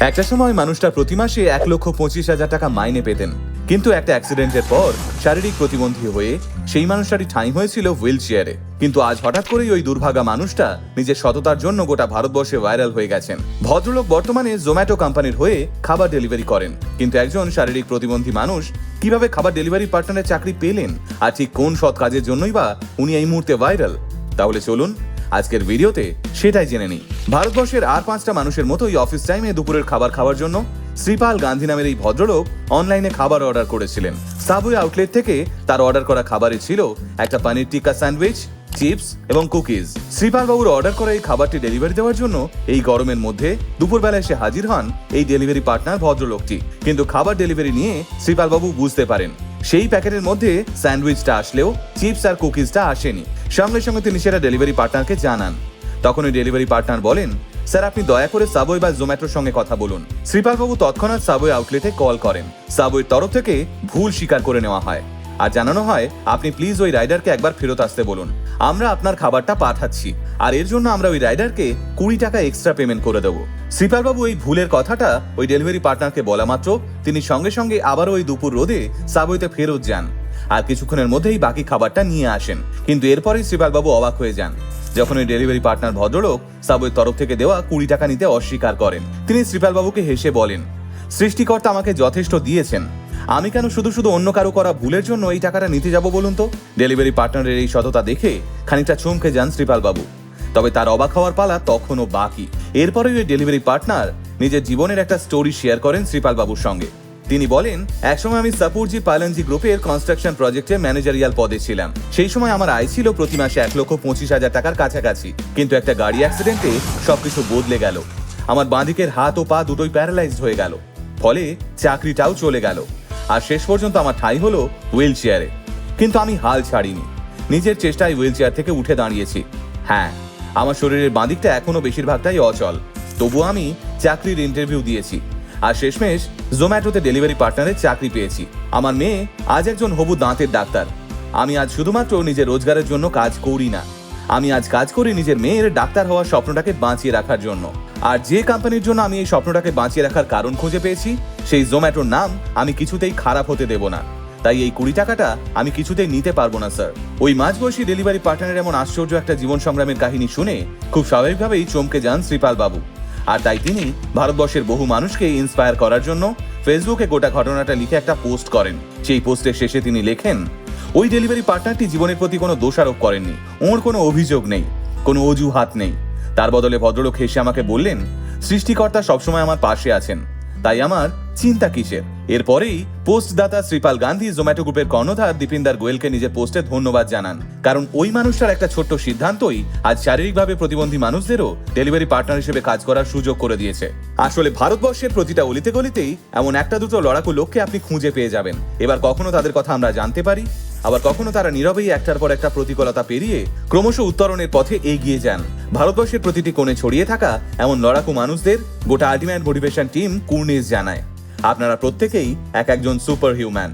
একটা সময় মানুষটা প্রতি মাসে এক লক্ষ পঁচিশ হাজার টাকা মাইনে পেতেন। কিন্তু একটা অ্যাক্সিডেন্টের পর শারীরিক প্রতিবন্ধী হয়ে সেই মানুষটারই ঠাঁই হয়েছিল হুইল চেয়ারে কিন্তু আজ হঠাৎ করেই ওই দুর্ভাগা মানুষটা নিজের সততার জন্য গোটা ভারতবর্ষে ভাইরাল হয়ে গেছেন। ভদ্রলোক বর্তমানে জোম্যাটো কোম্পানির হয়ে খাবার ডেলিভারি করেন। কিন্তু একজন শারীরিক প্রতিবন্ধী মানুষ কীভাবে খাবার ডেলিভারি পার্টনারের চাকরি পেলেন আর ঠিক কোন সৎ কাজের জন্যই বা উনি এই মুহূর্তে ভাইরাল? তাহলে চলুন আজকের ভিডিওতে সেটাই জেনে নিই। ভারতবর্ষের আর পাঁচটা মানুষের মতোই অফিস টাইমে দুপুরের খাবার খাওয়ার জন্য শ্রীপাল গান্ধী নামের এই ভদ্রলোক অনলাইনে খাবার অর্ডার করেছিলেন। সাবওয়ে আউটলেট থেকে তার অর্ডার করা খাবারে ছিল একটা পানির টিক্কা স্যান্ডউইচ, চিপস এবং কুকিজ। শ্রীপাল বাবুর অর্ডার করা এই খাবারটি ডেলিভারি দেওয়ার জন্য এই গরমের মধ্যে দুপুরবেলা এসে হাজির হন এই ডেলিভারি পার্টনার ভদ্রলোকটি। কিন্তু খাবার ডেলিভারি নিয়ে শ্রীপাল বাবু বুঝতে পারেন। সেই প্যাকেটের মধ্যে স্যান্ডউইচটা আসলেও চিপস আর কুকিজটা আসেনি। সঙ্গে সঙ্গে তিনি সেটা ডেলিভারি পার্টনারকে জানান। তখন ওই ডেলিভারি পার্টনার বলেন, স্যার, আপনি দয়া করে সাবওয়ে বা জোম্যাটোর সঙ্গে কথা বলুন। শ্রীপালবাবু তৎক্ষণাৎ সাবওয়ে আউটলেটে কল করেন। সাবওয়ের তরফ থেকে ভুল স্বীকার করে নেওয়া হয়। আর জানানো হয়, আপনি প্লিজ ওই রাইডারকে একবার ফেরত আসতে বলুন। আমরা আপনার খাবারটা পাঠাচ্ছি। আর এর জন্য আমরা ওই রাইডারকে কুড়ি টাকা এক্সট্রা পেমেন্ট করে দেবো। শ্রীপালবাবু এই ভুলের কথাটা ওই ডেলিভারি পার্টনারকে বলা মাত্র, তিনি সঙ্গে সঙ্গে আবারও ওই দুপুর রোদে সাবওয়েতে ফেরত যান। আর কিছুক্ষণের মধ্যেই বাকি খাবারটা নিয়ে আসেন। কিন্তু এরপরেই শ্রীপালবাবু অবাক হয়ে যান। যখন ওই ডেলিভারি পার্টনার ভদ্রলোক সাবওয়ের তরফ থেকে দেওয়া কুড়ি টাকা নিতে অস্বীকার করেন, তিনি শ্রীপালবাবুকে হেসে বলেন, সৃষ্টিকর্তা আমাকে যথেষ্ট দিয়েছেন। আমি কেন শুধু শুধু অন্য কারও করা ভুলের জন্য এই টাকাটা নিতে যাব বলুন তো? ডেলিভারি পার্টনারের এই সততা দেখে খানিকটা চমকে যান শ্রীপালবাবু। তবে তার অবাক হওয়ার পালা তখনও বাকি। এরপরে ওই ডেলিভারি পার্টনার নিজের জীবনের একটা স্টোরি শেয়ার করেন শ্রীপাল বাবুর সঙ্গে। তিনি বলেন, একসময় আমি সাপুরজি পালনজি গ্রুপের কনস্ট্রাকশন প্রজেক্টে ম্যানেজারিয়াল পদে ছিলাম। সেই সময় আমার আয় ছিল প্রতি মাসে এক লক্ষ পঁচিশ হাজার টাকার কাছাকাছি। কিন্তু একটা গাড়ি অ্যাক্সিডেন্টে সবকিছু বদলে গেল। আমার বাঁদিকের হাত ও পা দুটোই প্যারালাইজড হয়ে গেল। ফলে চাকরিটাও চলে গেল। আর শেষ পর্যন্ত আমার ঠাঁই হলো হুইল চেয়ারে কিন্তু আমি হাল ছাড়িনি। নিজের চেষ্টায় হুইল চেয়ার থেকে উঠে দাঁড়িয়েছি। হ্যাঁ আমার শরীরের বাঁদিকটা এখনও বেশিরভাগটাই অচল। তবু আমি চাকরির ইন্টারভিউ দিয়েছি। আর শেষমেশ জোম্যাটোতে ডেলিভারি পার্টনারের চাকরি পেয়েছি। আমার মেয়ে আজ একজন হবু দাঁতের ডাক্তার। আমি আজ শুধুমাত্র নিজের রোজগারের জন্য কাজ করি না। আমি আজ কাজ করি নিজের মেয়ের ডাক্তার হওয়ার স্বপ্নটাকে বাঁচিয়ে রাখার জন্য। আর যে কোম্পানির জন্য আমি এই স্বপ্নটাকে বাঁচিয়ে রাখার কারণ খুঁজে পেয়েছি, সেই জোম্যাটোর নাম আমি কিছুতেই খারাপ হতে দেব না। তাই এই কুড়ি টাকাটা আমি কিছুতেই নিতে পারব না স্যার ওই মাঝবয়সী ডেলিভারি পার্টনারের এমন আশ্চর্য একটা জীবন সংগ্রামের কাহিনী শুনে খুব স্বাভাবিকভাবেই চমকে যান শ্রীপাল বাবু। আর তাই তিনি ভারতবর্ষের বহু মানুষকে ইন্সপায়ার করার জন্য ফেসবুকে গোটা ঘটনাটা লিখে একটা পোস্ট করেন। সেই পোস্টের শেষে তিনি লেখেন, ওই ডেলিভারি পার্টনারটি জীবনের প্রতি কোনো দোষারোপ করেননি। ওর কোনো অভিযোগ নেই। কোনো অজুহাত নেই। তার বদলে ভদ্রলোক হেসে আমাকে বললেন, সৃষ্টিকর্তা সবসময় আমার পাশে আছেন। তাই আমার চিন্তা কিসের? এরপরেই পোস্টদাতা শ্রীপাল গান্ধী জোম্যাটো গ্রুপের কর্ণধার দীপিন্দার গোয়েলকে নিজের পোস্টে ধন্যবাদ জানান। কারণ ওই মানুষটার একটা ছোট্ট সিদ্ধান্তই আজ শারীরিকভাবে প্রতিবন্ধী মানুষদেরও ডেলিভারি পার্টনার হিসেবে কাজ করার সুযোগ করে দিয়েছে। আসলে ভারতবর্ষের প্রতিটা অলিতে গলিতেই এমন একটা দুটো লড়াকু লোককে আপনি খুঁজে পেয়ে যাবেন। এবার কখনো তাদের কথা আমরা জানতে পারি? আবার কখনো তারা নীরবেই একটার পর একটা প্রতিকূলতা পেরিয়ে ক্রমশ উত্তরণের পথে এগিয়ে যান। ভারতবর্ষের প্রতিটি কোণে ছড়িয়ে থাকা এমন লড়াকু মানুষদের গোটা আল্টিমেট মোটিভেশন টিম কুর্নিস জানায়। আপনারা প্রত্যেকেই এক একজন সুপার হিউম্যান